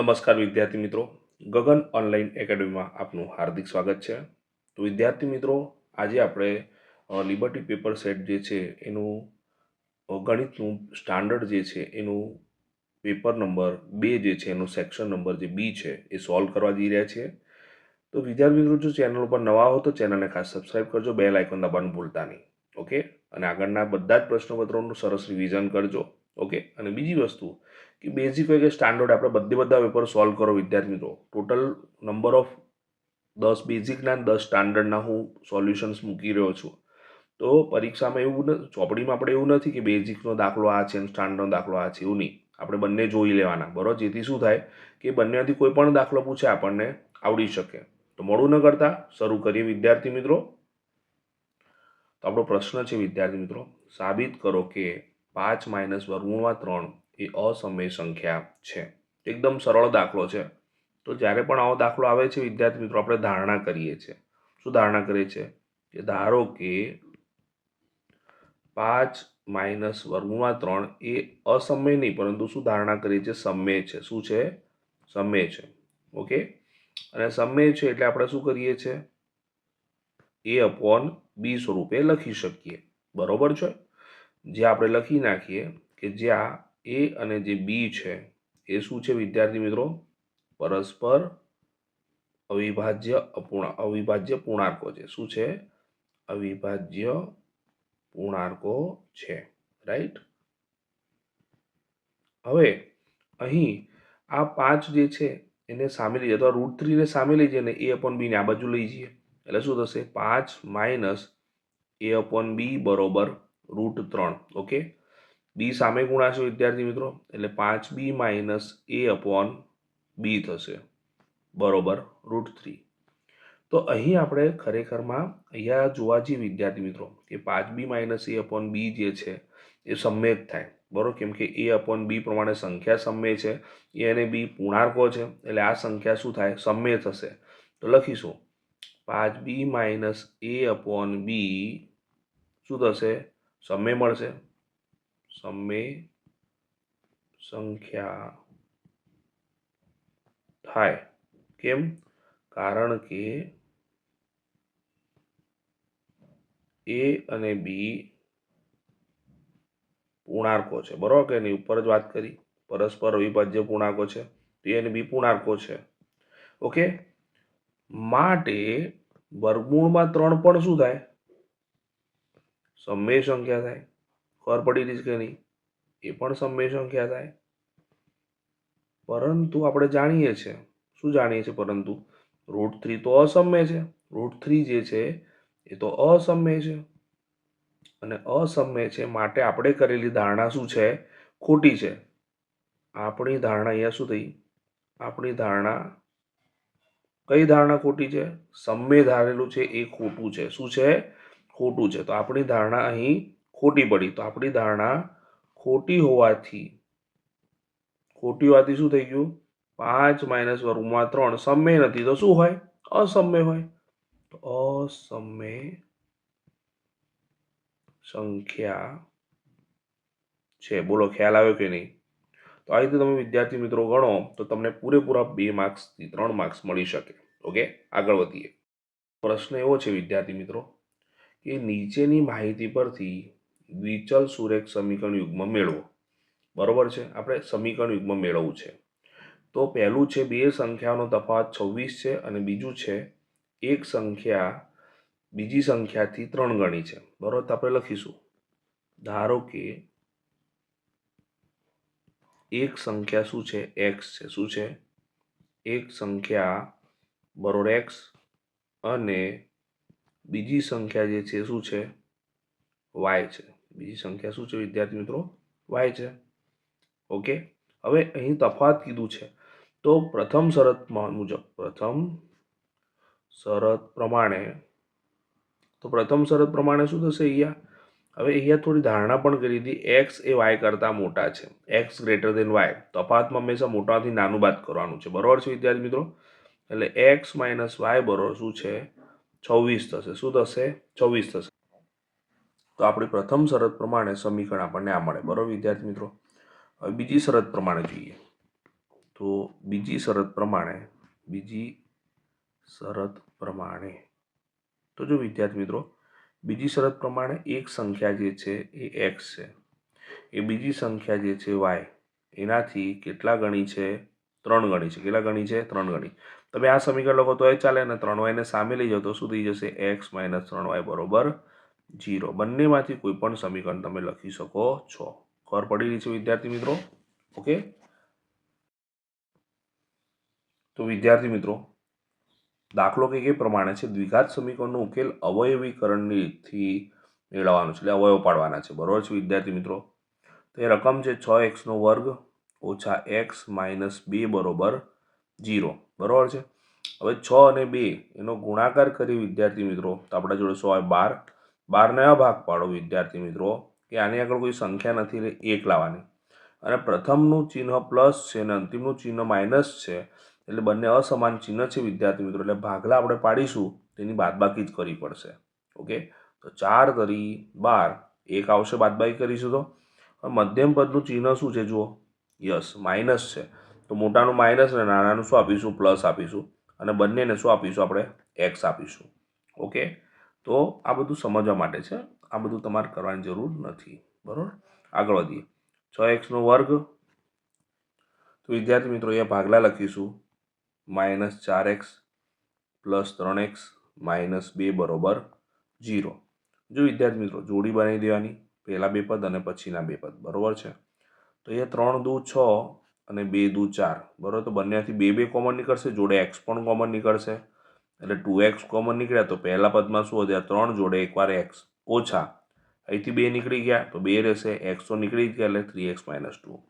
નમસ્કાર વિદ્યાર્થી મિત્રો. ગગન ઓનલાઈન એકેડમીમાં આપનું હાર્દિક સ્વાગત છે. તો વિદ્યાર્થી મિત્રો, આજે આપણે લિબર્ટી પેપર સેટ જે છે, એનું ગણિતનું સ્ટાન્ડર્ડ જે છે, એનું પેપર નંબર બે જે છે, એનું સેક્શન નંબર જે બી છે, એ સોલ્વ કરવા જઈ રહ્યા છીએ. તો વિદ્યાર્થી મિત્રો, જો ચેનલ ઉપર નવા હો તો ચેનલને ખાસ સબસ્ક્રાઇબ કરજો બે આઇકોન દબાવવાનું ભૂલતા નહીં. ઓકે અને આગળના બધા જ પ્રશ્નપત્રોનું સરસ રિવિઝન કરજો. ઓકે અને બીજી વસ્તુ કે બેઝિક હોય કે સ્ટાન્ડર્ડ આપણે બધે બધા પેપર સોલ્વ કરો વિદ્યાર્થી મિત્રો ટોટલ નંબર ઓફ દસ બેઝિકના દસ સ્ટાન્ડર્ડના હું સોલ્યુશન્સ મૂકી રહ્યો છું. તો પરીક્ષામાં એવું નથી ચોપડીમાં આપણે એવું નથી કે બેઝિકનો દાખલો આ છે સ્ટાન્ડર્ડનો દાખલો આ છે, એવું નહીં. આપણે બંને જોઈ લેવાના. બરાબર? જેથી શું થાય કે બંનેમાંથી કોઈ પણ દાખલો પૂછે આપણને આવડી શકે. તો મોડું ન કરતા, શરૂ કરીએ. વિદ્યાર્થી મિત્રો, તો આપણો પ્રશ્ન છે વિદ્યાર્થી મિત્રો, સાબિત કરો કે પાંચ માઇનસ વર્ગમૂળમાં ત્રણ. એ અસમય સંખ્યા છે. એકદમ સરળ દાખલો છે. તો જ્યારે પણ આવો દાખલો આવે છે, વિદ્યાર્થી મિત્રો, આપણે ધારણા કરીએ છીએ. શું ધારણા કરીએ છીએ? કે ધારો કે પાંચ માઇનસ વર્ગમાં ત્રણ એ અસમય નહીં, પરંતુ શું ધારણા કરીએ છીએ? સમય છે. શું છે? સમય છે. ઓકે? અને સમય છે એટલે આપણે શું કરીએ છીએ? એ અપોન બી સ્વરૂપે લખી શકીએ. બરોબર છે? જે આપણે લખી નાખીએ કે જ્યાં એ અને જે બી છે, એ શું છે વિદ્યાર્થી મિત્રો? પરસ્પર અવિભાજ્ય અપૂર્ણ, અવિભાજ્ય પૂર્ણાંકો છે. શું છે? અવિભાજ્ય પૂર્ણાંકો છે. રાઈટ હવે અહીં આ પાંચ જે છે, એને સામે લઈએ. અથવા રૂટ થ્રીને સામે લઈ જઈએ ને એ અપોન બીને આ બાજુ લઈ જઈએ. એટલે શું થશે? પાંચ માઇનસ એ અપોન બી બરોબર રૂટ ત્રણ. ઓકે બી સામે ગુણાશે, વિદ્યાર્થી મિત્રો. એટલે પાંચ બી માઇનસ એ અપોન બી થશે. બરોબર, રૂટ થ્રી. તો અહીં આપણે ખરેખરમાં અહીંયા જોવા જઈએ વિદ્યાર્થી મિત્રો, કે પાંચ બી માઇનસ એ અપોન બી જે છે, એ સમય જ થાય. બરોબર, કેમ કે એ અપોન બી પ્રમાણે સંખ્યા સમય છે. એ અને બી પૂર્ણાંકો છે. એટલે આ સંખ્યા શું થાય? સમય થશે તો લખીશું. પાંચ બી માઇનસ એ અપોન બી શું થશે? સમય મળશે. સમય સંખ્યા થાય કેમ કારણ કે એ અને બી પૂર્ણાંકો છે. બરોબર કે એની ઉપર જ વાત કરી. પરસ્પર અવિભાજ્ય પૂર્ણાંકો છે. એ અને બી પૂર્ણાંકો છે. ઓકે માટે વર્ગમૂળમાં ત્રણ પણ શું થાય? સમય સંખ્યા થાય. ખબર પડી રહી છે કે નહીં એ પણ સમય સંખ્યા થાય પરંતુ આપણે જાણીએ છીએ. શું જાણીએ છીએ પરંતુ? રૂટ થ્રી તો અસમ્ય છે. રૂટ થ્રી જે છે, એ તો અસમ્ય છે. અને અસમ્ય છે માટે આપણે કરેલી ધારણા શું છે? ખોટી છે. આપણી ધારણા અહીંયા શું થઈ? આપણી ધારણા કઈ ધારણા ખોટી છે? સમય ધારેલું છે એ ખોટું છે. શું છે? ખોટું છે. તો આપણી ધારણા અહીં ખોટી પડી. તો આપણી ધારણા ખોટી હોવાથી ખોટી હોવાથી શું થઈ ગયું? પાંચ માઇનસ વર્ગમાં ત્રણ, સમય નથી. તો શું હોય? અસમય હોય. તો અસમય સંખ્યા છે. બોલો, ખ્યાલ આવ્યો કે નહીં? તો આ રીતે તમે વિદ્યાર્થી મિત્રો ગણો, તો તમને પૂરેપૂરા બે માર્ક્સથી ત્રણ માર્ક્સ મળી શકે. ઓકે? આગળ વધીએ. પ્રશ્ન એવો છે વિદ્યાર્થી મિત્રો, કે નીચેની માહિતી પરથી દ્વિચલ સુરેખ સમીકરણ યુગ્મ મેળવો. બરોબર છે? આપણે સમીકરણ યુગ્મ મેળવવું છે. તો પહેલું છે બે સંખ્યાનો તફાવત છવ્વીસ છે અને બીજું છે એક સંખ્યા, બીજી સંખ્યાથી ત્રણ ગણી છે. બરોબર? તો આપણે લખીશું. ધારો કે એક સંખ્યા શું છે? એક્સ છે. શું છે? એક સંખ્યા બરોબર એક્સ અને બીજી સંખ્યા જે છે શું છે? વાય છે. બીજી સંખ્યા શું છે વિદ્યાર્થી મિત્રો? વાય છે. ઓકે હવે અહીં તફાવત કીધું છે. તો પ્રથમ શરત મુજબ, પ્રથમ શરત પ્રમાણે, તો પ્રથમ શરત પ્રમાણે શું થશે અહીંયા? હવે અહીંયા થોડી ધારણા પણ કરી હતી. એક્સ એ વાય કરતાં મોટા છે. એક્સ ગ્રેટર દેન વાય તફાતમાં હંમેશા મોટાથી નાનું બાદ કરવાનું છે. બરોબર છે વિદ્યાર્થી મિત્રો? એટલે એક્સ માઇનસ વાય બરાબર શું છે? છવ્વીસ થશે. શું થશે? છવ્વીસ થશે. તો આપણી પ્રથમ શરત પ્રમાણે સમીકરણ આપણને આ મળે. બરોબર, વિદ્યાર્થી મિત્રો? હવે બીજી શરત પ્રમાણે જોઈએ. તો બીજી શરત પ્રમાણે, બીજી શરત પ્રમાણે, તો જો વિદ્યાર્થી મિત્રો, બીજી શરત પ્રમાણે એક સંખ્યા જે છે એ એક્સ છે. એ બીજી સંખ્યા જે છે વાય એનાથી કેટલા ગણી છે? ત્રણ ગણી છે. કેટલા ગણી છે? ત્રણ ગણી. તમે આ સમીકરણ લખો તો એ ચાલે અને ત્રણ વાયને સામે લઈ જાઓ તો શું થઈ જશે? એક્સ માઇનસ ત્રણ વાય બરોબર? જીરો. બંનેમાંથી કોઈ પણ સમીકરણ તમે લખી શકો છો. ખબર પડી રહી છે વિદ્યાર્થી મિત્રો? ઓકે? તો વિદ્યાર્થી મિત્રો, દાખલો કે એ પ્રમાણે છે દ્વિઘાત સમીકરણનો ઉકેલ અવયવીકરણથી મેળવવાનો છે, એટલે અવયવ પાડવાના છે. બરોબર છે વિદ્યાર્થી મિત્રો? તો એ રકમ છે છ એક્સનો વર્ગ ઓછા એક્સ માઇનસ બે બરોબર જીરો. બરોબર છે? હવે છ અને બે એનો ગુણાકાર કરી વિદ્યાર્થી મિત્રો, તો આપણા જોડે સો બાર બારને આ ભાગ પાડો, વિદ્યાર્થી મિત્રો, કે આની આગળ કોઈ સંખ્યા નથી એક લાવવાની. અને પ્રથમનું ચિહ્ન પ્લસ છે અને અંતિમનું ચિહ્ન માઇનસ છે, એટલે બંને અસમાન ચિહ્ન છે વિદ્યાર્થી મિત્રો, એટલે ભાગલા આપણે પાડીશું, તેની બાદબાકી જ કરવી પડશે. ઓકે? તો ચાર તરી બાર, એક આવશે બાદબાકી કરીશું તો? મધ્યમ પદનું ચિહ્ન શું છે જુઓ? યસ, માઇનસ છે. તો મોટાનું માઇનસ અને નાનાનું શું આપીશું? પ્લસ આપીશું. અને બંનેને શું આપીશું આપણે? એક્સ આપીશું. ઓકે? તો આ બધું સમજવા માટે છે. આ બધું તમારે કરવાની જરૂર નથી. બરાબર? આગળ વધીએ. છ એક્સનો વર્ગ. તો વિદ્યાર્થી મિત્રો, અહીંયા ભાગલા લખીશું. માઇનસ ચાર એક્સ પ્લસ ત્રણ એક્સ માઇનસ બે બરોબર જીરો જો વિદ્યાર્થી મિત્રો, જોડી બનાવી દેવાની. પહેલાં બે પદ અને પછીના બે પદ. બરાબર છે? તો અહીંયા ત્રણ દુ છ અને બે દુ ચાર. બરાબર? તો બંનેથી બે બે કોમન નીકળશે. જોડે એક્સ પણ કોમન નીકળશે. એટલે ટુ એક્સ કોમન નીકળ્યા તો પહેલા પદમાં શું વધ્યા ત્રણ જોડે એકવાર એક્સ ઓછા. અહીંથી બે નીકળી ગયા, તો બે રહેશે. એક્સ નીકળી ગયા, એટલે થ્રી એક્સ માઇનસ ટુ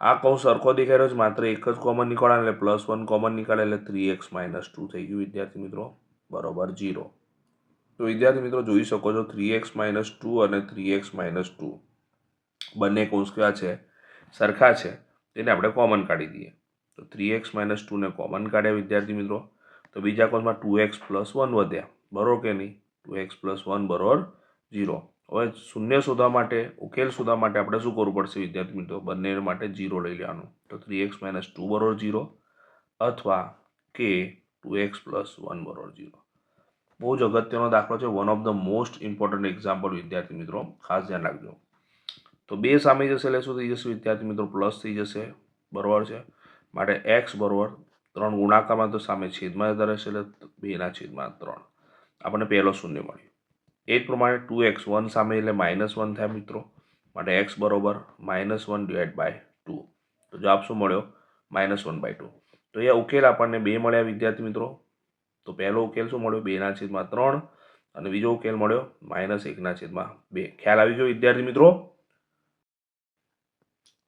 આ કૌંસ સરખો દેખાઈ રહ્યો છે, માત્ર એક જ કોમન નીકળે એટલે પ્લસ વન કોમન નીકળે, એટલે થ્રી એક્સ માઇનસ ટુ થઈ ગયું, વિદ્યાર્થી મિત્રો. બરોબર જીરો તો વિદ્યાર્થી મિત્રો, જોઈ શકો છો થ્રી એક્સ માઇનસ ટુ અને થ્રી એક્સ માઇનસ ટુ બંને કૌંસ કયા છે? સરખા છે. તેને આપણે કોમન કાઢી દઈએ. તો થ્રી એક્સ માઇનસ ટુને કોમન કાઢ્યા, વિદ્યાર્થી મિત્રો. તો બીજા કૌંસમાં ટુ એક્સ પ્લસ વન વધ્યા. બરોબર કે નહીં? ટુ એક્સ પ્લસ વન બરોબર ઝીરો હવે શૂન્ય શોધવા માટે, ઉકેલ શોધવા માટે આપણે શું કરવું પડશે વિદ્યાર્થી મિત્રો? બંને માટે જીરો લઈ લેવાનું. તો થ્રી એક્સ માઇનસ ટુ બરોબર ઝીરો અથવા કે ટુ એક્સ પ્લસ વન બરોબર જીરો બહુ જ અગત્યનો દાખલો છે one of the most important example વિદ્યાર્થી મિત્રો. ખાસ ધ્યાન રાખજો. તો બે સામે જશે એટલે શું થઈ જશે વિદ્યાર્થી મિત્રો? પ્લસ થઈ જશે. બરોબર છે? માટે એક્સ બરોબર ત્રણ ગુણાકારમાં તો સામે છેદમાં રહેશે એટલે બેના છેદમાં ત્રણ. આપણને પહેલો શૂન્ય મળ્યો. એ જ પ્રમાણે ટુ એક્સ વન સામે એટલે માઇનસ વન થાય મિત્રો. માટે એક્સ બરોબર minus one divide by two તો જવાબ શું મળ્યો? માઇનસ વન બાય ટુ તો અહીંયા ઉકેલ આપણને બે મળ્યા વિદ્યાર્થી મિત્રો. તો પહેલો ઉકેલ શું મળ્યો? બેના છેદમાં ત્રણ. અને બીજો ઉકેલ મળ્યો માઇનસ એકના છેદમાં બે. ખ્યાલ આવી ગયો વિદ્યાર્થી મિત્રો?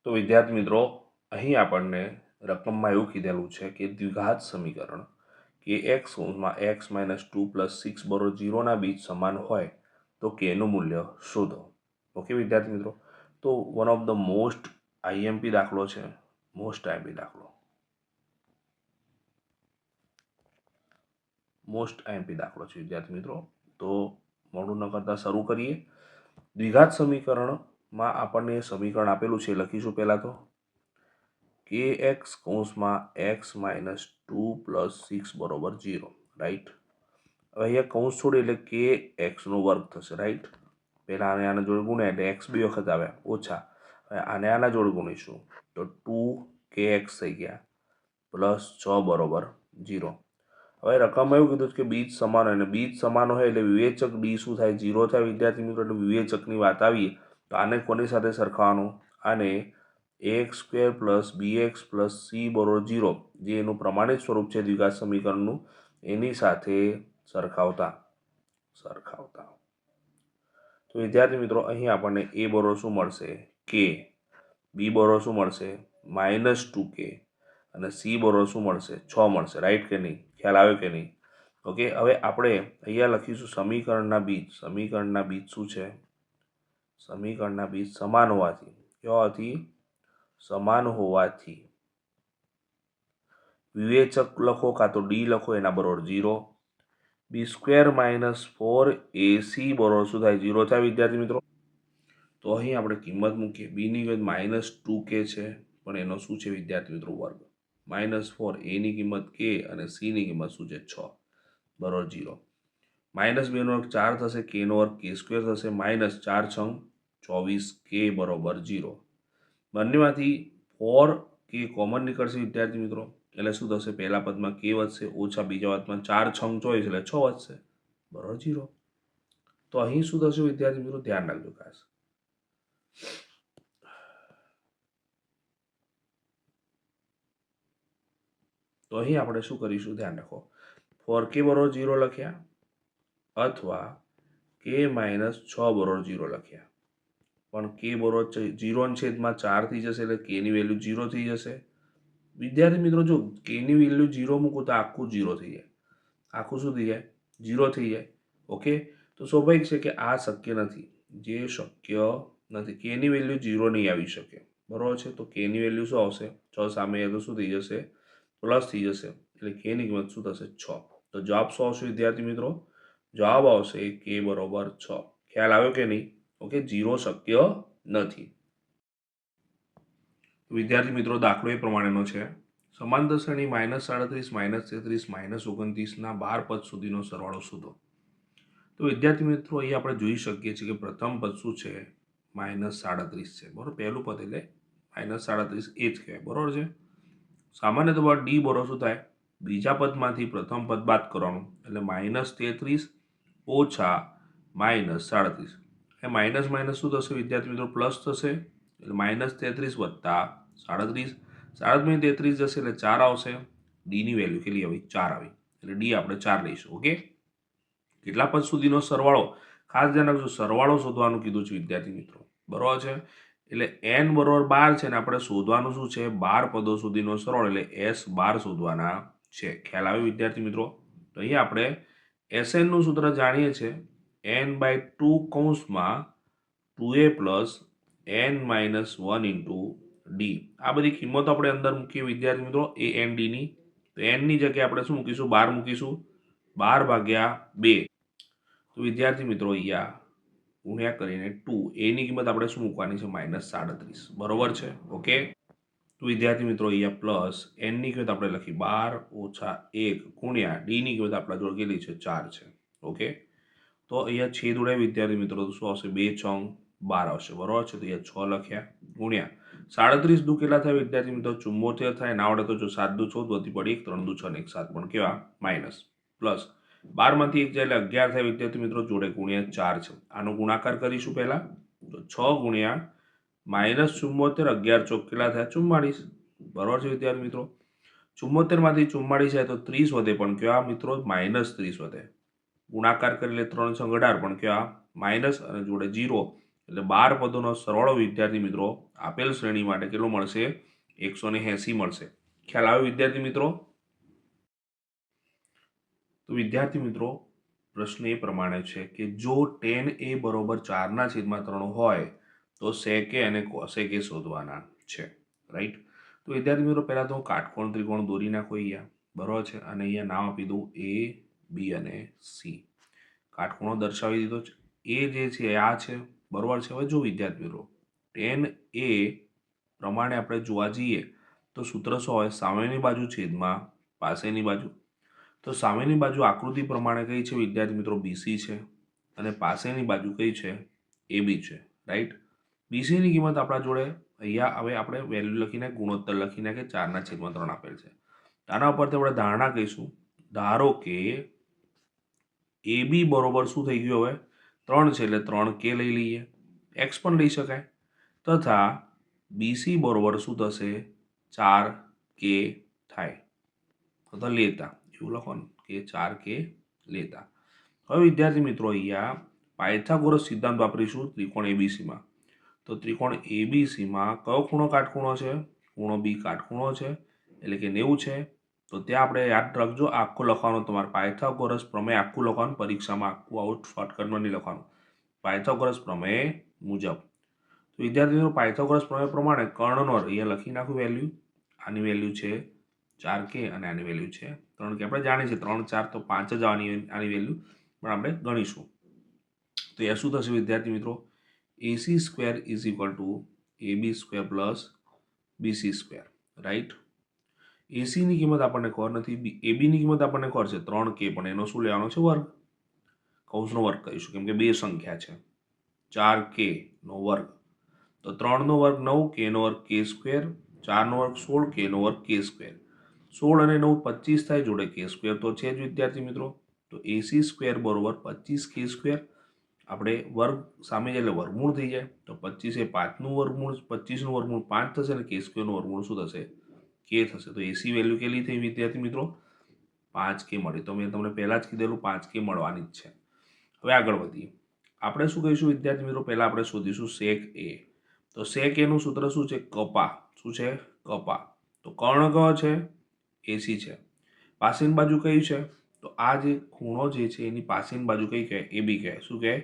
તો વિદ્યાર્થી મિત્રો, અહીં આપણને રકમમાં એવું કીધેલું છે કે દ્વિઘાત સમીકરણ કે એક્સ કૌંસમાં X minus two plus six બરોબર જીરોના બીજ સમાન હોય તો કેનું મૂલ્ય શોધો. ઓકે વિદ્યાર્થી મિત્રો? તો one of the most IMP દાખલો છે. મોસ્ટ આઈએમપી દાખલો. મોસ્ટ આઈએમપી દાખલો છે વિદ્યાર્થી મિત્રો. તો મોડું ન કરતાં શરૂ કરીએ. દ્વિઘાત સમીકરણમાં આપણને સમીકરણ આપેલું છે. લખીશું પહેલાં તો. કે એક્સ કૌંસમાં x minus two plus six બરોબર જીરો રાઈટ હવે અહીંયા કૌંસ છોડે એટલે કે એક્સનો વર્ગ થશે રાઈટ પહેલાં આને આના જોડે ગુણ્યા એટલે એક્સ બે વખત આવ્યા ઓછા. હવે આને આના જોડે ગુણીશું, તો ટુ કે એક્સ થઈ ગયા પ્લસ છ બરોબર જીરો હવે રકમ એવું કીધું કે બીજ સમાન હોય, અને બીજ સમાન હોય એટલે વિવેચક ડી શું થાય? જીરો થાય. વિદ્યાર્થી મિત્રો, એટલે વિવેચકની વાત આવીએ, તો આને કોની સાથે સરખાવવાનું આને x square plus b x plus c બરોબર જીરો જે એનું પ્રમાણિત સ્વરૂપ છે દ્વિઘાત સમીકરણનું, એની સાથે સરખાવતા સરખાવતા. તો વિદ્યાર્થી મિત્રો, અહીં આપણને એ બરોબર શું મળશે? કે બી બરોબર શું મળશે? માઇનસ ટુ કે અને સી બરોબર શું મળશે? છ મળશે રાઈટ કે નહીં? ખ્યાલ આવ્યો કે નહીં? ઓકે હવે આપણે અહીંયા લખીશું સમીકરણના બીજ. સમીકરણના બીજ શું છે? સમીકરણના બીજ સમાન હોવાથી હોવાથી? સમાન હોવાથી વિવેચક લખો કાં તો ડી લખો, એના બરોબર zero. B square minus four ac બરોબર શું થાય? ઝીરો થાય, વિદ્યાર્થી મિત્રો? તો અહીં આપણે કિંમત મૂકીએ. બીની કિંમત માઇનસ ટુ કે છે, પણ એનો શું છે વિદ્યાર્થી મિત્રો વર્ગ? માઇનસ ફોર એની કિંમત કે અને સીની કિંમત શું છે? છ. બરોબર જીરો માઇનસ બેનો વર્ગ ચાર થશે કેનો વર્ગ કે સ્ક્વેર થશે માઇનસ ચાર છ ચોવીસ કે બરોબર જીરો બંનેમાંથી ફોર કે કોમન નીકળશે વિદ્યાર્થી મિત્રો. એટલે શું થશે? પહેલા પદમાં કે વધશે, ઓછા બીજા પદમાં ચાર છંગ ચોવીસ, એટલે છ વધશે. બરોબર જીરો તો અહીં શું થશે વિદ્યાર્થી મિત્રો? ધ્યાન રાખજો ખાસ. તો અહીં આપણે શું કરીશું? ધ્યાન રાખો. ફોર કે બરોબર જીરો લખ્યા, અથવા કે માઇનસ છ બરોબર જીરો લખ્યા. પણ કે બરોબર જીરો છેદમાં ચાર થઈ જશે એટલે કેની વેલ્યુ જીરો થઈ જશે. વિદ્યાર્થી મિત્રો, જો કેની વેલ્યુ જીરો મૂકું તો આખું જીરો થઈ જાય. આખું શું થઈ જાય? જીરો થઈ જાય. ઓકે તો સ્વાભાવિક છે કે આ શક્ય નથી. જે શક્ય નથી. કેની વેલ્યુ જીરો નહીં આવી શકે. બરોબર છે? તો કેની વેલ્યુ શું આવશે? છ સામે તો શું થઈ જશે? પ્લસ થઈ જશે. એટલે કેની કિંમત શું થશે? છ. તો જવાબ શું આવશે વિદ્યાર્થી મિત્રો? જવાબ આવશે કે બરોબર છ. ખ્યાલ આવ્યો કે નહીં? ઓકે, જીરો શક્ય નથી. વિદ્યાર્થી મિત્રો, દાખલો એ પ્રમાણેનો છે. સમાંતર શ્રેણી માઇનસ સાડત્રીસ, માઇનસ તેત્રીસ, માઇનસ ઓગણત્રીસના બાર પદ સુધીનો સરવાળો શોધો. તો વિદ્યાર્થી મિત્રો, અહીં આપણે જોઈ શકીએ છીએ કે પ્રથમ પદ શું છે? માઇનસ સાડત્રીસ છે. બરાબર? પહેલું પદ એટલે માઇનસ સાડત્રીસ એ જ કહેવાય. બરાબર છે? સામાન્ય તો ડી બરો શું થાય? બીજા પદમાંથી પ્રથમ પદ બાદ કરવાનું. એટલે માઇનસ તેત્રીસ ઓછા માઇનસ સાડત્રીસ. એ માઇનસ માઇનસ શું થશે વિદ્યાર્થી મિત્રો? પ્લસ થશે. એટલે માઇનસ તેત્રીસ વત્તા સાડત્રીસ. સાડત્રીસ તેત્રીસ જશે એટલે ચાર આવશે. ડીની વેલ્યુ કેટલી આવી? ચાર આવી. એટલે ડી આપણે ચાર લઈશું ઓકે કેટલા પદ સુધીનો સરવાળો? ખાસ ધ્યાન રાખજો, સરવાળો શોધવાનું કીધું છે વિદ્યાર્થી મિત્રો. બરોબર છે? એટલે એન બરોબર બાર છે ને આપણે શોધવાનું શું છે? બાર પદો સુધીનો સરવાળો, એટલે એસ બાર શોધવાના છે. ખ્યાલ આવ્યો વિદ્યાર્થી મિત્રો? તો અહીંયા આપણે એસએનનું સૂત્ર જાણીએ છીએ. એન બાય ટુ કૌંસમાં two a plus n minus one into d આ બધી કિંમતો આપણે અંદર મૂકીએ વિદ્યાર્થી મિત્રો, એ એન ડીની તો એનની જગ્યાએ આપણે શું મૂકીશું? બાર મૂકીશું. બાર ભાગ્યા બે. તો વિદ્યાર્થી મિત્રો, અહીંયા ગુણ્યા કરીને ટુ એની કિંમત આપણે શું મૂકવાની છે? માઇનસ સાડત્રીસ. બરોબર છે? ઓકે? તો વિદ્યાર્થી મિત્રો, અહીંયા પ્લસ એનની કિંમત આપણે લખી બાર ઓછા એક ગુણ્યા ડીની કિંમત આપણે જોડેલી છે? ચાર છે. ઓકે? તો અહીંયા છેદ ઉડાય વિદ્યાર્થી મિત્રો, તો શું આવશે? બે છંગ બાર આવશે, બરાબર છે? તો અહીંયા છ લખ્યા, ગુણ્યા. સાડત્રીસ દુ કેટલા થાય વિદ્યાર્થી મિત્રો? ચુમ્મોતેર થાય, ના આવડે તો જો સાત દુ ચૌદ વધી પડી એક, ત્રણ દુ છ ને એક સાત, પણ કેવા? માઇનસ. પ્લસ, બારમાંથી એક જાય એટલે અગિયાર થાય વિદ્યાર્થી મિત્રો, જોડે ગુણ્યા ચાર છે. આનો ગુણાકાર કરીશું પહેલાં. તો છ ગુણ્યા માઇનસ ચુમ્મોતેર અગિયાર ચોક કેટલા થયા? ચુમ્માળીસ. બરાબર છે વિદ્યાર્થી મિત્રો? ચુમ્મોતેરમાંથી ચુમ્માળીસ જાય તો ત્રીસ વધે, પણ કેવા? મિત્રો, માઇનસ ત્રીસ વધે. ગુણાકાર કરી લે ત્રણ છ અઢાર પણ આ? માઇનસ અને જોડે જીરો એટલે બાર પદોનો સરવાળો વિદ્યાર્થી મિત્રો આપેલ શ્રેણી માટે કેટલો મળશે? એકસો એંસી મળશે. ખ્યાલ આવ્યો વિદ્યાર્થી મિત્રો? તો વિદ્યાર્થી મિત્રો, પ્રશ્ન એ પ્રમાણે છે કે જો ટેન એ બરોબર ચારના છેદમાં ત્રણ હોય, તો સેકે અને કોસેકે શોધવાના છે. રાઈટ? તો વિદ્યાર્થી મિત્રો, પહેલાં તો હું કાટકોણ ત્રિકોણ દોરી નાખો અહીંયા. બરોબર છે? અને અહીંયા નામ આપી દઉં એ બી અને સી. કાટખૂણો દર્શાવી દીધો છે. એ જે છે, આ છે, બરોબર છે. હવે જો વિદ્યાર્થી મિત્રો, ટેન એ પ્રમાણે આપણે જોવા જઈએ, તો સૂત્ર શું હોય? સામેની બાજુ છેદમાં પાસેની બાજુ. તો સામેની બાજુ આકૃતિ પ્રમાણે કઈ છે વિદ્યાર્થી મિત્રો? બીસી છે. અને પાસેની બાજુ કઈ છે? એ બી છે. રાઈટ? બીસીની કિંમત આપણા જોડે અહીંયા હવે આપણે વેલ્યુ લખીને, ગુણોત્તર લખીને કે ચારના છેદમાં ત્રણ આપેલ છે. આના ઉપરથી આપણે ધારણા કહીશું. ધારો કે એ બી બરોબર શું થઈ ગયું હવે? ત્રણ છે એટલે ત્રણ કે લઈ લઈએ. એક્સ પણ લઈ શકાય. તથા બીસી બરોબર શું થશે? ચાર કે થાય. તથા લેતા. એવું લખવાનું. કે ચાર કે લેતા. હવે વિદ્યાર્થી મિત્રો, અહીંયા પાયથાગોરસ સિદ્ધાંત વાપરીશું ત્રિકોણ એબીસીમાં તો ત્રિકોણ એબીસીમાં કયો ખૂણો કાટખૂણો છે? ખૂણો બી કાટખૂણો છે. એટલે કે નેવું છે. તો ત્યાં આપણે યાદ રાખજો, આખું લખવાનું તમારે પાયથાગોરસ પ્રમેય આખું લખવાનું, પરીક્ષામાં આખું આઉટ શોર્ટકટમાં નહીં લખવાનું. પાયથાગોરસ પ્રમેય મુજબ. તો વિદ્યાર્થી મિત્રો પાયથાગોરસ પ્રમેય પ્રમાણે કર્ણનો અહીંયા લખી નાખું વેલ્યુ આની વેલ્યુ છે ચાર કે અને આની વેલ્યુ છે ત્રણ કે. આપણે જાણીએ છીએ ત્રણ, ચાર તો પાંચ જ આની આની વેલ્યુ પણ આપણે ગણીશું. તો એ શું થશે વિદ્યાર્થી મિત્રો? AC square is equal to AB square plus BC square right એસીની કિંમત આપણને ખબર નથી બી એબીની કિંમત આપણને ખબર છે, ત્રણ કે પણ એનો શું લેવાનો છે? વર્ગ. કૌંસનો વર્ગ કહીશું, કેમ કે બે સંખ્યા છે. ચાર કે નો વર્ગ. તો ત્રણનો વર્ગ નવ કેનો વર્ગ કે સ્ક્વેર ચારનો વર્ગ સોળ કેનો વર્ગ કે સ્ક્વેર સોળ અને નવ પચીસ થાય જોડે કે સ્ક્વેર તો છે જ વિદ્યાર્થી મિત્રો. તો એસી સ્ક્વેર બરોબર પચીસ કે સ્ક્વેર આપણે વર્ગ સામે એટલે વર્ગમૂળ થઈ જાય. તો પચીસ પાંચનું વર્ગમૂળ પચીસનું વર્ગમૂળ પાંચ થશે અને કે સ્ક્વેરનું વર્ગમૂળ શું થશે? કે થશે. તો એસી વેલ્યુ કેટલી થઈ? વિદ્યાર્થી મિત્રો, પાંચ કે મળી. તો મેં તમને પહેલાં જ કીધેલું પાંચ કે મળવાની જ છે. હવે આગળ વધીએ. આપણે શું કહીશું વિદ્યાર્થી મિત્રો? પહેલાં આપણે શોધીશું શેક એ તો શેક એનું સૂત્ર શું છે? કપા. શું છે? કપા. તો કર્ણ કયો છે? એસી છે. પાસીન બાજુ કઈ છે? તો આ જે ખૂણો જે છે, એની પાસીન બાજુ કઈ કહે એ બી કહે શું કહે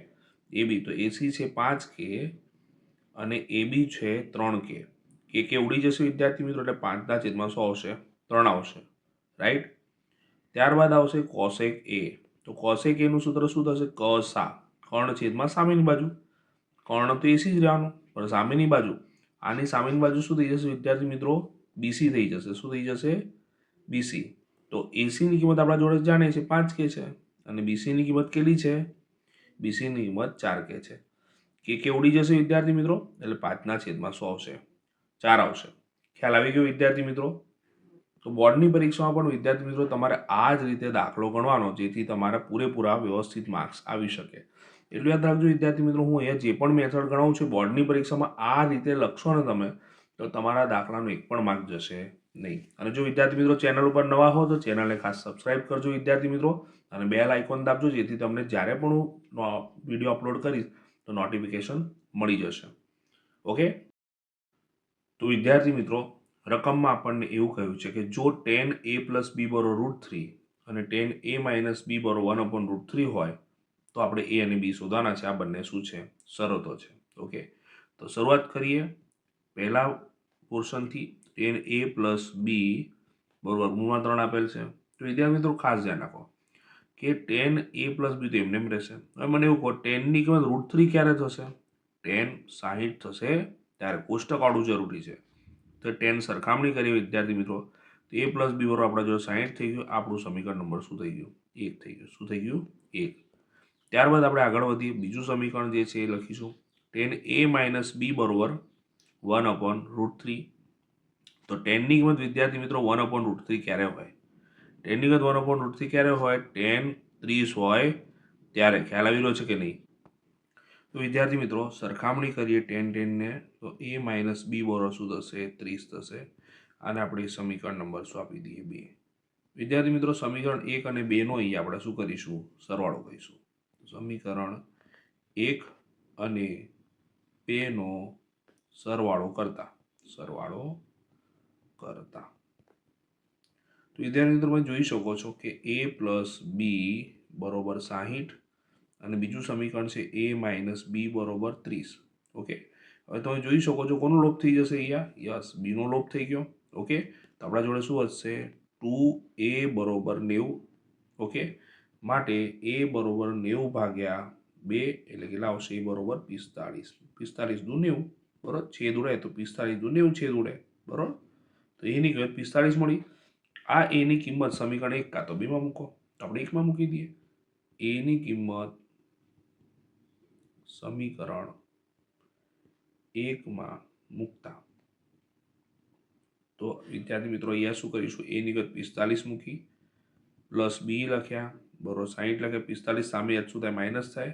એ બી તો એસી છે પાંચ કે અને એ બી છે ત્રણ કે કે કે ઉડી જશે વિદ્યાર્થી મિત્રો? એટલે પાંચના છેદમાં સો આવશે. ત્રણ આવશે. રાઈટ ત્યારબાદ આવશે કોસેક એ તો કોસેક એનું સૂત્ર શું થશે? ક સા. કર્ણ છેદમાં સામેની બાજુ. કર્ણ તો એસી જ રહેવાનું, પણ સામેની બાજુ. આની સામેની બાજુ શું થઈ જશે વિદ્યાર્થી મિત્રો? બીસી થઈ જશે. શું થઈ જશે? બીસી તો એસીની કિંમત આપણા જોડે જાણીએ છીએ. પાંચ કે છે. અને બીસીની કિંમત કેટલી છે? બીસીની કિંમત ચાર કે છે. કે કે ઉડી જશે વિદ્યાર્થી મિત્રો? એટલે પાંચના છેદમાં સો આવશે. ચાર આવશે. ખ્યાલ આવી ગયો વિદ્યાર્થી મિત્રો? તો બોર્ડની પરીક્ષામાં પણ વિદ્યાર્થી મિત્રો તમારે આ જ રીતે દાખલો ગણવાનો, જેથી તમારા પૂરેપૂરા વ્યવસ્થિત માર્ક્સ આવી શકે. એટલું યાદ રાખજો વિદ્યાર્થી મિત્રો, હું અહીંયા જે પણ મેથડ ગણાવું છું, બોર્ડની પરીક્ષામાં આ રીતે લખશો ને તમે, તો તમારા દાખલાનો એક પણ માર્ક જશે નહીં. અને જો વિદ્યાર્થી મિત્રો ચેનલ ઉપર નવા હો, તો ચેનલને ખાસ સબસ્ક્રાઇબ કરજો વિદ્યાર્થી મિત્રો, અને બેલ આઇકોન દાબજો, જેથી તમને જ્યારે પણ હું વીડિયો અપલોડ કરીશ, તો નોટિફિકેશન મળી જશે. ઓકે તો વિદ્યાર્થી મિત્રો, રકમમાં આપણને એવું કહ્યું છે કે જો ટેન એ પ્લસ બી બરો રૂટ થ્રી અને ટેન એ માઇનસ બી બરો વન અપોન રૂટ થ્રી હોય, તો આપણે એ અને બી શોધવાના છે. આ બંને શું છે? શરતો છે. ઓકે. તો શરૂઆત કરીએ. પહેલા પોર્શનથી ટેન એ પ્લસ બી બરોબર મૂળમાં ત્રણ આપેલ છે. તો વિદ્યાર્થી મિત્રો, ખાસ ધ્યાન રાખો કે ટેન એ પ્લસ બી તો એમને એમ રહેશે. હવે મને એવું કહો, ટેનની કિંમત રૂટ થ્રી ક્યારે થશે? ટેન સાહીઠ થશે ત્યારે કોષ્ટક વાળું જરૂરી છે. તો ટેન સરખામણી કરીએ વિદ્યાર્થી મિત્રો. તો એ પ્લસ બી બરોબર આપણા જો સાહીઠ થઈ ગયું. આપણું સમીકરણ નંબર શું થઈ ગયું? એક થઈ ગયું. શું થઈ ગયું? એક. ત્યારબાદ આપણે આગળ વધીએ. બીજું સમીકરણ જે છે એ લખીશું. ટેન એ માઇનસ બી બરોબર વન અપોન રૂટ થ્રી તો ટેનની કિંમત વિદ્યાર્થી મિત્રો વન અપોન રૂટ થ્રી ક્યારે હોય? ટેનની કિંમત વન અપોન રૂટ થ્રી ક્યારે હોય? ટેન ત્રીસ હોય. ત્યારે ખ્યાલ આવી રહ્યો છે કે નહીં? તો વિદ્યાર્થી મિત્રો, સરખામણી કરીએ ટેન ટેનને તો એ માઇનસ બી બરોબર શું થશે? ત્રીસ થશે. અને આપણે સમીકરણ નંબર શું આપી દઈએ? બે. વિદ્યાર્થી મિત્રો, સમીકરણ એક અને બેનો અહીં આપણે શું કરીશું? સરવાળો કરીશું. સમીકરણ એક અને બેનો સરવાળો કરતા. સરવાળો કરતા. તો વિદ્યાર્થી મિત્રો, તમે જોઈ શકો છો કે એ પ્લસ બી બરોબર સાહીઠ અને બીજું સમીકરણ છે એ માઇનસ બી બરોબર ત્રીસ. ઓકે હવે તમે જોઈ શકો છો કોનો લોપ થઈ જશે અહીંયા? યસ બીનો લોપ થઈ ગયો. ઓકે તો આપણા જોડે શું હશે? ટુ એ બરોબર નેવું. ઓકે માટે એ બરોબર નેવું ભાગ્યા બે, એટલે કેટલા આવશે? એ બરોબર પિસ્તાળીસ. પિસ્તાળીસ દુ નેવું. બરોબર? છેદ ઉડે તો પિસ્તાળીસ દુ નેવું છેદ ઉડે બરોબર? તો એની કિંમત પિસ્તાળીસ મળી. આ એની કિંમત સમીકરણ એક કાં તો બેમાં મૂકો. તો આપણે એકમાં મૂકી દઈએ. એની કિંમત સમીકરણ એકમાં મૂકતા. તો વિદ્યાર્થી મિત્રો, અહીંયા શું કરીશું? એની નિગત પિસ્તાલીસ મૂકી, પ્લસ બી લખ્યા બરો સાહીઠ લખ્યા પિસ્તાલીસ સામે યાદ શું થાય? માઇનસ થાય.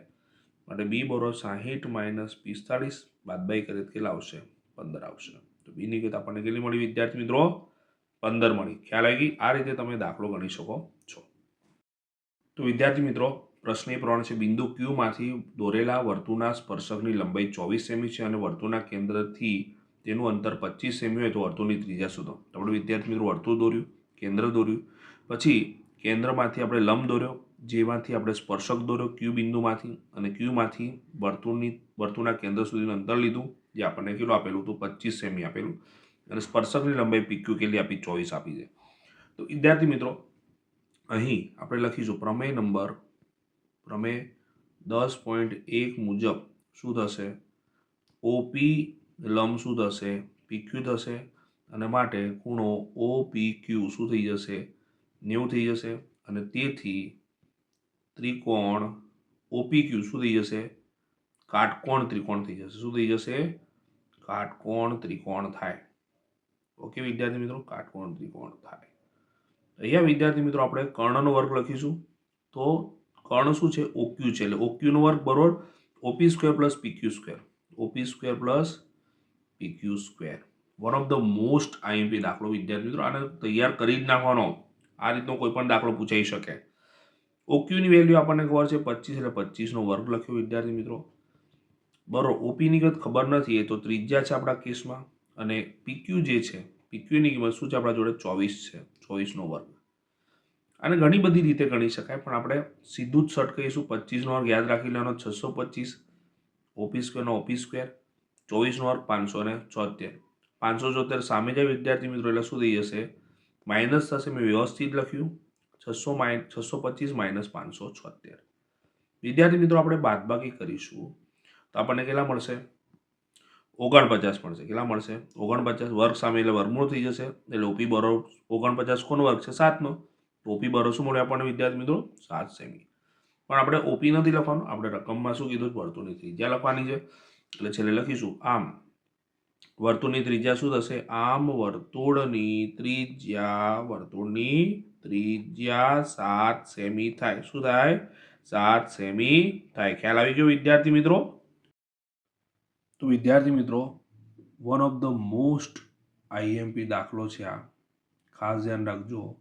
માટે બી બરો સાહીઠ માઇનસ પિસ્તાલીસ બાદબાઈ કરીએ કેટલા આવશે? પંદર આવશે. તો બીની નિગત આપણને કેટલી મળી વિદ્યાર્થી મિત્રો? પંદર મળી. ખ્યાલ આવી આ રીતે તમે દાખલો ગણી શકો છો. તો વિદ્યાર્થી મિત્રો પ્રશ્ન એ પ્રમાણે છે, બિંદુ ક્યુમાંથી દોરેલા વર્તુળના સ્પર્શકની લંબાઈ ચોવીસ સેમી છે અને વર્તુળના કેન્દ્રથી તેનું અંતર પચીસ સેમી હોય તો વર્તુળની ત્રિજ્યા શોધો. આપણે વિદ્યાર્થી મિત્રો વર્તુળ દોર્યું, કેન્દ્ર દોર્યું, પછી કેન્દ્રમાંથી આપણે લંબ દોર્યો, જેમાંથી આપણે સ્પર્શક દોર્યો ક્યુ બિંદુમાંથી અને ક્યુમાંથી વર્તુળની, વર્તુળના કેન્દ્ર સુધીનું અંતર લીધું, જે આપણને કેટલું આપેલું હતું, પચીસ સેમી આપેલું, અને સ્પર્શકની લંબાઈ પીક્યુ કેટલી આપી? ચોવીસ આપી છે. તો વિદ્યાર્થી મિત્રો, અહીં આપણે લખીશું, પ્રમેય નંબર પ્રમેય દસ પોઈન્ટ એક મુજબ શું થશે? ઓપી લંબ શું થશે? પીક્યુ થશે. અને માટે ખૂણો ઓ પી ક્યુ શું થઈ જશે? નેવું થઈ જશે. અને તેથી ત્રિકોણ ઓપી ક્યુ શું થઈ જશે? કાટકોણ ત્રિકોણ થઈ જશે. શું થઈ જશે? કાટકોણ ત્રિકોણ થાય. ઓકે વિદ્યાર્થી મિત્રો? કાટકોણ ત્રિકોણ થાય. અહીંયા વિદ્યાર્થી મિત્રો આપણે કર્ણનો વર્ગ લખીશું. તો કર્ણ શું છે? ઓક્યુ છે. એટલે ઓક્યુનો વર્ગ બરોબર OP square plus PQ square OP square plus PQ square one of the most IMP દાખલો વિદ્યાર્થી મિત્રો, આને તૈયાર કરી જ નાખવાનો. આ રીતનો કોઈ પણ દાખલો પૂછાઈ શકે. ઓક્યુની વેલ્યુ આપણને ખબર છે પચીસ એટલે પચીસનો વર્ગ લખ્યો વિદ્યાર્થી મિત્રો. બરોબર ઓપીની કદ ખબર નથી, એ તો ત્રિજ્યા છે આપણા કેસમાં. અને પીક્યુ જે છે પીક્યુની કિંમત શું છે? આપણા જોડે ચોવીસ છે. ચોવીસનો વર્ગ. અને ઘણી બધી રીતે ગણી શકાય, પણ આપણે સીધું જ શર્ટ કહીશું, પચીસનો વર્ગ યાદ રાખી લેવાનો છસો પચીસ, ઓપી સ્ક્વેરનો ઓપી સ્ક્વેર, ચોવીસનો વર્ગ પાંચસો ને ચોતેર પાંચસો ચોતેર સામે જાય વિદ્યાર્થી મિત્રો, એટલે શું થઈ જશે? માઇનસ થશે, મેં વ્યવસ્થિત લખ્યું, છસો માઇન છસો પચીસ માઇનસ પાંચસો છોતેર વિદ્યાર્થી મિત્રો, આપણે બાદબાકી કરીશું. તો આપણને કેટલા મળશે? ઓગણપચાસ મળશે. કેટલા મળશે? ઓગણપચાસ વર્ગ સામે એટલે વર્ગમૂળ થઈ જશે. એટલે ઓપી બરોબર, ઓગણપચાસ કોનો વર્ગ છે? સાતનો. ઓપી બરોસો મળે આપણને વિદ્યાર્થી મિત્રો? સાત સેમી. પણ આપણે ઓપી નથી લખવાનું. આપણે રકમમાં શું કીધું? વર્તુળની ત્રિજ્યા લખવાની છે. એટલે છેલ્લે લખીશું. આમ, વર્તુળની ત્રિજ્યા શું થશે? આમ વર્તુળની ત્રિજ્યા વર્તુળની ત્રિજ્યા સાત સેમી થાય. શું થાય? સાત સેમી થાય. ખ્યાલ આવી ગયો વિદ્યાર્થી મિત્રો? તો વિદ્યાર્થી મિત્રો one of the most IMP દાખલો છે આ. ખાસ ધ્યાન રાખજો.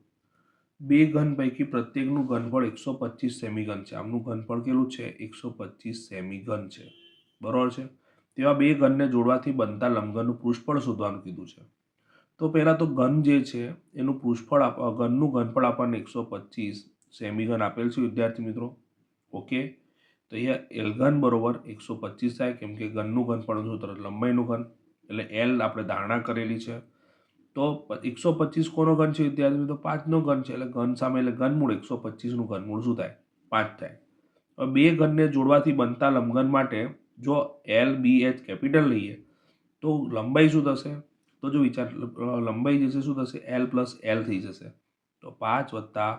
બે ઘન પૈકી પ્રત્યેકનું ઘનફળ એકસો પચીસ સેમી ઘન છે. આમનું ઘનફળ કેટલું છે? એકસો પચીસ સેમી ઘન છે. બરાબર છે? તેવા બે ઘનને જોડવાથી બનતા લંબઘનનું પૃષ્ઠફળ શોધવાનું કીધું છે. તો પહેલાં તો ઘન જે છે, એનું પૃષ્ઠફળ આપ ઘનનું ઘનફળ આપણને એકસો પચીસ સેમી ઘન આપેલ છે, વિદ્યાર્થી મિત્રો. ઓકે? તો અહીંયા એલ બરોબર એકસો પચીસ થાય, કેમ કે ઘનનું ઘનફળનું સૂત્ર, લંબાઈનું ઘન. એટલે એલ આપણે ધારણા કરેલી છે. તો એકસો પચીસ કોનો ઘન છે વિદ્યાર્થી મિત્રો? પાંચનો ઘન છે. એટલે ઘન સામે એટલે ઘનમૂળ એકસો પચીસનું ઘનમૂળ શું થાય? પાંચ થાય. હવે બે ઘનને જોડવાથી બનતા લંબઘન માટે જો એલ બી એચ કેપિટલ લઈએ, તો લંબાઈ શું થશે? તો જો વિચાર લંબાઈ જશે શું થશે? એલ પ્લસ એલ થઈ જશે. તો પાંચ વત્તા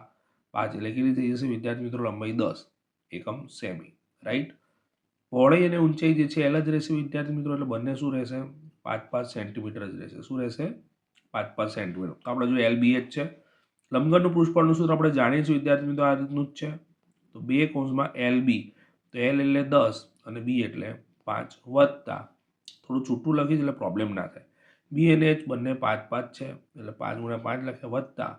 પાંચ એટલે કેટલી થઈ જશે વિદ્યાર્થી મિત્રો? લંબાઈ દસ. એકમ સેમી. રાઈટ? પહોળાઈ અને ઊંચાઈ જે છે, એલ જ રહેશે વિદ્યાર્થી મિત્રો? એટલે બંને શું રહેશે? પાંચ પાંચ સેન્ટીમીટર જ રહેશે. શું રહેશે? પાંચ સેન્ટીમીટર તો આપણે જો એલબીએચ છે. લંબઘનનું પૃષ્ઠફળનું સૂત્ર આપણે જાણીએ છીએ વિદ્યાર્થી મિત્રો આ રીતનું જ છે. તો બે કૌંસમાં એલ બી તો એલ એટલે દસ અને બી એટલે પાંચ વત્તા. થોડું છૂટું લખીશ એટલે પ્રોબ્લેમ ના થાય. બી અને એચ બંને પાંચ પાંચ છે, એટલે પાંચ ગુણ્યા પાંચ લખે વત્તા.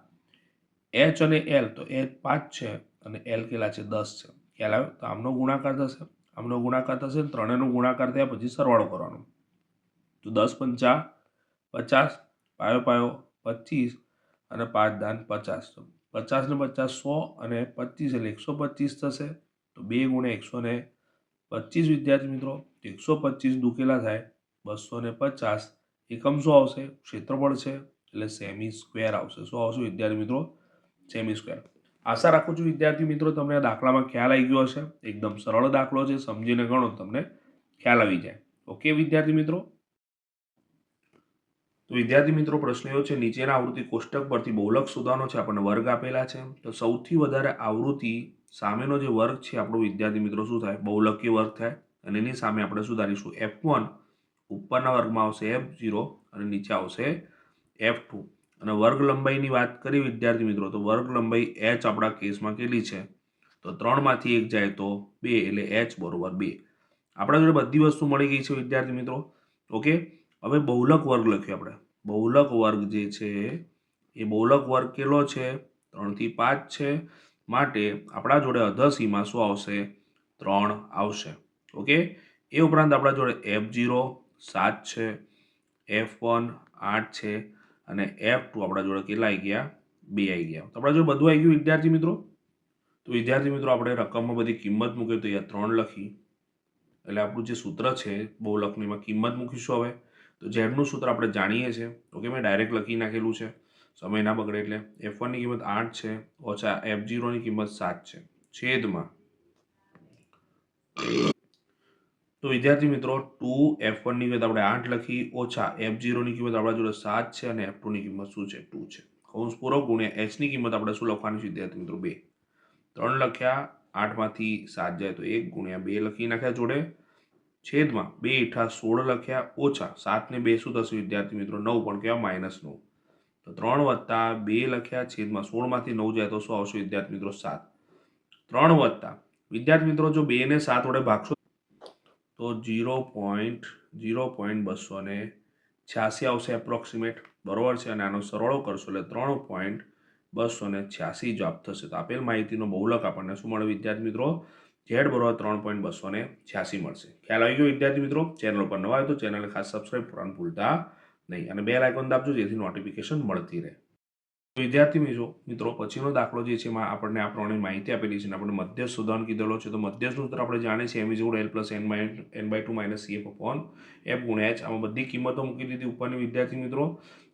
એચ અને એલ તો એચ પાંચ છે અને એલ કેટલા છે? દસ છે. ખ્યાલ આવ્યો? તો આમનો ગુણાકાર થશે. આમનો ગુણાકાર થશે ત્રણેયનો ગુણાકાર થયા પછી સરવાળો કરવાનો. તો દસ પંચા પચાસ પાયો પાયો પચીસ અને પાંચ દાન પચાસ. પચાસ ને પચાસ સો અને પચીસ એટલે એકસો પચીસ થશે. તો બે ગુણ્યા એકસો ને પચીસ વિદ્યાર્થી મિત્રો એકસો પચીસ દુકેલા થાય, બસો ને પચાસ એકમ શું આવશે, ક્ષેત્રફળ છે, એટલે સેમી સ્ક્વેર આવશે. શું આવશે વિદ્યાર્થી મિત્રો? સેમી સ્ક્વેર આશા રાખું છું વિદ્યાર્થી મિત્રો, તમને આ દાખલામાં ખ્યાલ આવી ગયો હશે. એકદમ સરળ દાખલો છે, સમજીને ગણો તમને ખ્યાલ આવી જાય. ઓકે વિદ્યાર્થી મિત્રો? તો વિદ્યાર્થી મિત્રો પ્રશ્ન એવો છે, નીચેના આવૃત્તિ કોષ્ટક પરથી બહુલક શોધવાનો છે, આપણને વર્ગ આપેલા છે. તો સૌથી વધારે આવૃત્તિ સામેનો જે વર્ગ છે, આપણો વિદ્યાર્થી મિત્રો શું થાય? બહુલકી વર્ગ થાય. અને એની સામે આપણે સુધારીશું એફ વન ઉપરના વર્ગમાં આવશે એફ ઝીરો અને નીચે આવશે એફ ટુ અને વર્ગ લંબાઈની વાત કરી વિદ્યાર્થી મિત્રો, તો વર્ગ લંબાઈ એચ આપણા કેસમાં કેટલી છે? તો ત્રણમાંથી એક જાય તો બે, એટલે એચ બરોબર બે. આપણા જોડે બધી વસ્તુ મળી ગઈ છે વિદ્યાર્થી મિત્રો. ઓકે? હવે બહુલક વર્ગ લખ્યો આપણે. બહુલક વર્ગ જે છે, એ બહુલક વર્ગ કેટલો છે? ત્રણથી પાંચ છે. માટે આપણા જોડે અધસીમાં શું આવશે? ત્રણ આવશે. ઓકે? એ ઉપરાંત આપણા જોડે એફ ઝીરો સાત છે, એફ વન આઠ છે અને એફ ટુ આપણા જોડે કેટલા આવી ગયા? બે આવી ગયા. તો આપણા જોડે બધું આવી ગયું, વિદ્યાર્થી મિત્રો? તો વિદ્યાર્થી મિત્રો, આપણે રકમમાં બધી કિંમત મૂકીએ તો અહીંયા ત્રણ લખી. એટલે આપણું જે સૂત્ર છે બહુલકનું, એમાં કિંમત મૂકીશું હવે. તો ઝેડનું સૂત્ર આપણે જાણીએ છીએ ઓકે મેં ડાયરેક્ટ લખી નાખેલું છે, સમય ના બગડે એટલે. એફ વનની કિંમત આઠ છે, ઓછા એફ ઝીરોની કિંમત સાત છે. છેદમાં. તો વિદ્યાર્થી મિત્રો ટુ એફ વનની કિંમત આપણે આઠ લખી, ઓછા એફ ઝીરોની કિંમત આપણા જોડે સાત છે અને એફ ટુની કિંમત શું છે? ટુ છે. કૌંસ પૂરો ગુણ્યા એચની કિંમત આપણે શું લખવાની છે વિદ્યાર્થી મિત્રો? બે. ત્રણ લખ્યા, આઠમાંથી સાત જાય તો એક ગુણ્યા બે લખી નાખ્યા જોડે. છેદમાં બે ઈઠા સોળ લખ્યા ઓછા સાતને બે શું થશે વિદ્યાર્થી મિત્રો. નવ પણ કહેવાય માઇનસ નવ. તો ત્રણ વત્તા બે લખ્યા છેદમાં સોળમાંથી નવ જાય તો શું આવશે વિદ્યાર્થી મિત્રો? સાત. ત્રણ વત્તા વિદ્યાર્થી મિત્રો જો બે ને સાત વડે ભાગશો તો જીરો પોઈન્ટ જીરો પોઈન્ટ બસો ને છ્યાસી આવશે એપ્રોક્સિમેટ બરોબર છે? અને આનો સરવાળો કરશો એટલે ત્રણ પોઈન્ટ બસો ને છ્યાસી જવાબ થશે. તો આપેલ માહિતીનો બહુલક આપણને શું મળે વિદ્યાર્થી મિત્રો? ઝેડ બરોબર ત્રણ પોઈન્ટ બસો ને છ્યાસી મળશે. ખ્યાલ આવી ગયો વિદ્યાર્થી મિત્રો? ચેનલ પર નવા હોય તો ચેનલને ખાસ સબસ્ક્રાઈબ કરવાનું ભૂલતા નહીં. અને બે લાઇકોન દાબજો જેથી નોટિફિકેશન મળતી રહે. વિદ્યાર્થી મિત્રો મિત્રો, પછીનો દાખલો જે છે, એમાં આપણને આ પ્રમાણે માહિતી આપેલી છે આપણે મધ્યસ્થ શોધવાનું કીધેલો છે. તો મધ્યસ્થનું સૂત્ર આપણે જાણીએ છીએ M is L plus n by n by two minus c f upon f ગુણ્યા એચ આમાં બધી કિંમતો મૂકી દીધી ઉપરની વિદ્યાર્થી મિત્રો.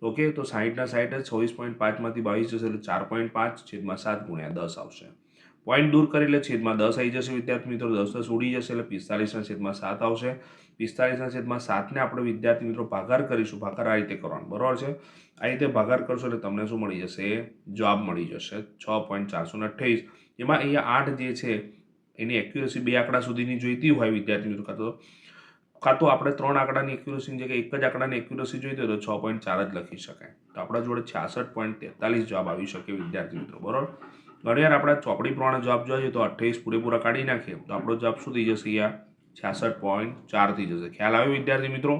ઓકે તો સાહીઠના સાહીઠ છવ્વીસ પોઈન્ટ પાંચમાંથી બાવીસ જશે એટલે ચાર પોઈન્ટ પાંચ છેદમાં સાત ગુણ્યા દસ આવશે. પોઈન્ટ દૂર કરી એટલે છેદમાં દસ આવી જશે વિદ્યાર્થી મિત્રો, દસ દસ ઉડી જશે એટલે પિસ્તાલીસના છેદમાં સાત આવશે. પિસ્તાલીસના છેદમાં સાતને આપણે વિદ્યાર્થી મિત્રો ભાગાર કરીશું. ભાગાર આ રીતે કરવાનું, બરાબર છે? આ રીતે ભાગાર કરશો એટલે તમને શું મળી જશે? જવાબ મળી જશે. છ પોઈન્ટ ચારસો ને અઠ્યાવીસ. એમાં અહીંયા આઠ જે છે, એની એક્યુરેસી બે આંકડા સુધીની જોઈતી હોય વિદ્યાર્થી મિત્રો, કાં તો કાં તો આપણે ત્રણ આંકડાની એક્યુરેસીની જગ્યાએ એક જ આંકડાની એક્યુરસી જોઈતી હોય તો છ પોઈન્ટ ચાર જ લખી શકાય. તો આપણા જોડે છાસઠ પોઈન્ટ તેતાલીસ જવાબ આવી શકે વિદ્યાર્થી મિત્રો, બરાબર? ઘણીવાર આપણે ચોપડી પ્રમાણે જવાબ જોઈએ તો અઠ્યાવીસ પૂરેપૂરા કાઢી નાખીએ. તો આપણો જવાબ શું થઈ જશે અહીંયા છાસઠ પોઈન્ટ ચાર થઈ જશે. ખ્યાલ આવ્યો વિદ્યાર્થી મિત્રો?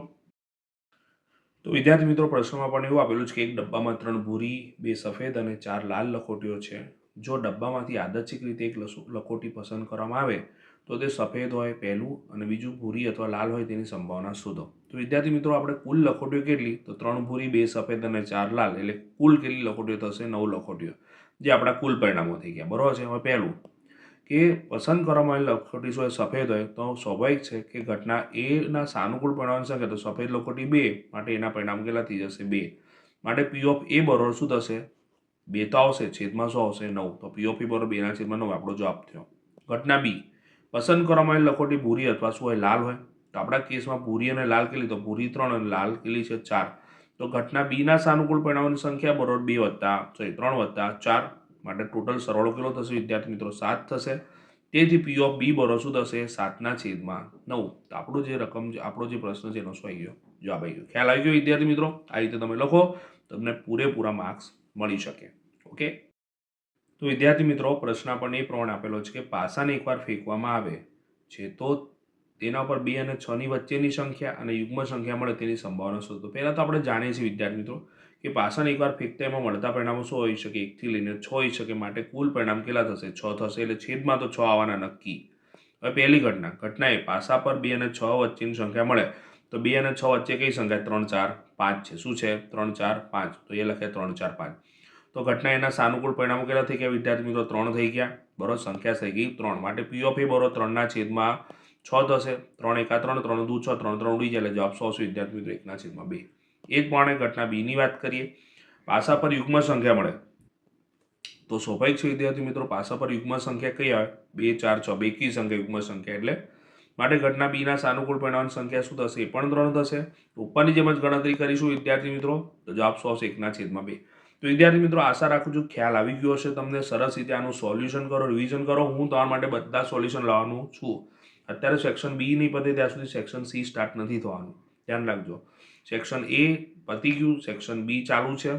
તો વિદ્યાર્થી મિત્રો, પ્રશ્નમાં પણ એવું આપેલું છે કે એક ડબ્બામાં ત્રણ ભૂરી, બે સફેદ અને ચાર લાલ લખોટીઓ છે. જો ડબ્બામાંથી આદર્શિક રીતે એક લખોટી પસંદ કરવામાં આવે, તો તે સફેદ હોય, પહેલું અને બીજું ભૂરી અથવા લાલ હોય તેની સંભાવના શોધો. તો વિદ્યાર્થી મિત્રો, આપણે કુલ લખોટીઓ કેટલી? તો ત્રણ ભૂરી, બે સફેદ અને ચાર લાલ. એટલે કુલ કેટલી લખોટીઓ થશે? નવ લખોટીઓ. જે આપણા કુલ પરિણામો થઈ ગયા. બરોબર છે? હવે પહેલું કે પસંદ કરવામાં આવેલી લખોટી સોય સફેદ હોય તો સ્વાભાવિક છે કે ઘટના એના સાનુકૂળ પરિણામ શકે તો સફેદ લખોટી બે માટે એના પરિણામ કેટલા થઈ જશે? બે. માટે પી ઓફ એ બરોબર શું થશે? બે તો આવશે, છેદમાં શું આવશે, નવ. તો પી ઓફ એ બરોબર બેના છેદમાં નવ, આપણો જવાબ થયો. ઘટના બી પસંદ કરવામાં આવેલી લખોટી ભૂરી અથવા શું હોય? લાલ હોય. તો આપણા કેસમાં ભૂરી અને લાલ કેલી તો ભૂરી ત્રણ અને લાલ કેલી છે? ચાર. તો ઘટના બીના સાનુકૂળ પરિણામોની સંખ્યા બરોબર બે વત્તા સોરી ત્રણ વત્તા, ચાર માટે ટોટલ સરવાળો કેટલો થશે? વિદ્યાર્થી મિત્રો, સાત થશે. તેથી પી ઓફ બી બરો શું થશે? સાતના છેદમાં નવ. તો આપણું જે રકમ આપણો જે પ્રશ્ન છે, એનો શું આવી ગયો? જવાબ આવી ગયો. ખ્યાલ આવી ગયો વિદ્યાર્થી મિત્રો? આ રીતે તમે લખો, તમને પૂરેપૂરા માર્ક્સ મળી શકે. ઓકે? તો વિદ્યાર્થી મિત્રો, પ્રશ્ન પણ એ પ્રમાણે આપેલો છે કે પાસાને એકવાર ફેંકવામાં આવે છે, તો તેના પર બે અને છની વચ્ચેની સંખ્યા અને યુગ્મ સંખ્યા મળે તેની સંભાવના શોધો પહેલાં તો આપણે જાણીએ છીએ વિદ્યાર્થી મિત્રો કે પાછળ એકવાર ફેંકતા એમાં મળતા પરિણામો શું હોઈ શકે? એકથી લઈને છ હોઈ શકે. માટે કુલ પરિણામ કેટલા થશે? છ થશે એટલે છેદમાં તો છ આવવાના નક્કી. હવે પહેલી ઘટના ઘટના એ પાસા પર બે અને છ વચ્ચેની સંખ્યા મળે. તો બે અને છ વચ્ચે કઈ સંખ્યા? ત્રણ, ચાર, પાંચ છે. શું છે? ત્રણ, ચાર, પાંચ. તો એ લખે ત્રણ, ચાર, પાંચ. તો ઘટના એના સાનુકૂળ પરિણામો કેટલા થઈ ગયા વિદ્યાર્થી મિત્રો? ત્રણ થઈ ગયા. બરોબર, સંખ્યા થઈ ગઈ ત્રણ. માટે પી ઓફ એ બરો ત્રણના છેદમાં છ થશે ત્રણ એકા ત્રણ ત્રણ દુ છ, ત્રણ ત્રણ ઉડી જાય એટલે જવાબ સો આવશે વિદ્યાર્થી મિત્રો, એકના છેદમાં બે. એ જ પ્રમાણે ઘટના બીની વાત કરીએ, પાસા પર યુગ્મ સંખ્યા મળે. તો સ્વાભાવિક છે વિદ્યાર્થી મિત્રો, પાસા પર યુગ્મ સંખ્યા કઈ આવે? બે, ચાર, છ બે કી સંખ્યા, યુગ્મ સંખ્યા. એટલે માટે ઘટના બીના સાનુકૂળ પરિણામની સંખ્યા શું થશે? એ પણ ત્રણ થશે. ઉપરની જેમ જ ગણતરી કરીશું વિદ્યાર્થી મિત્રો, તો જવાબ સો આવશે એકના છેદમાં બે. તો વિદ્યાર્થી મિત્રો, આશા રાખું છું ખ્યાલ આવી ગયો હશે તમને. સરસ રીતે આનું સોલ્યુશન કરો, રિવિઝન કરો. હું તમારા માટે બધા સોલ્યુશન લાવવાનું છું. અત્યારે સેક્શન બી નહીં પતે ત્યાં સુધી સેક્શન સી સ્ટાર્ટ નથી થવાનું. ધ્યાન રાખજો. સેક્શન એ પતી ગયું સેક્શન બી ચાલુ છે.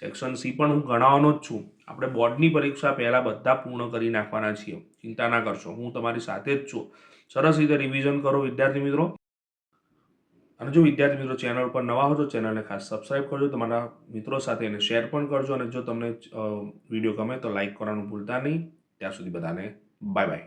સેક્શન સી પણ હું ગણાવવાનો જ છું. આપણે બોર્ડની પરીક્ષા પહેલાં બધા પૂર્ણ કરી નાખવાના છીએ. ચિંતા ના કરશો, હું તમારી સાથે જ છું. સરસ રીતે રિવિઝન કરો, વિદ્યાર્થી મિત્રો. અને જો વિદ્યાર્થી મિત્રો ચેનલ પર નવા હો તો ચેનલને ખાસ સબસ્ક્રાઇબ કરજો. તમારા મિત્રો સાથે એને શેર પણ કરજો. અને જો તમને વીડિયો ગમે તો લાઇક કરવાનું ભૂલતા નહીં. ત્યાં સુધી બધાને બાય બાય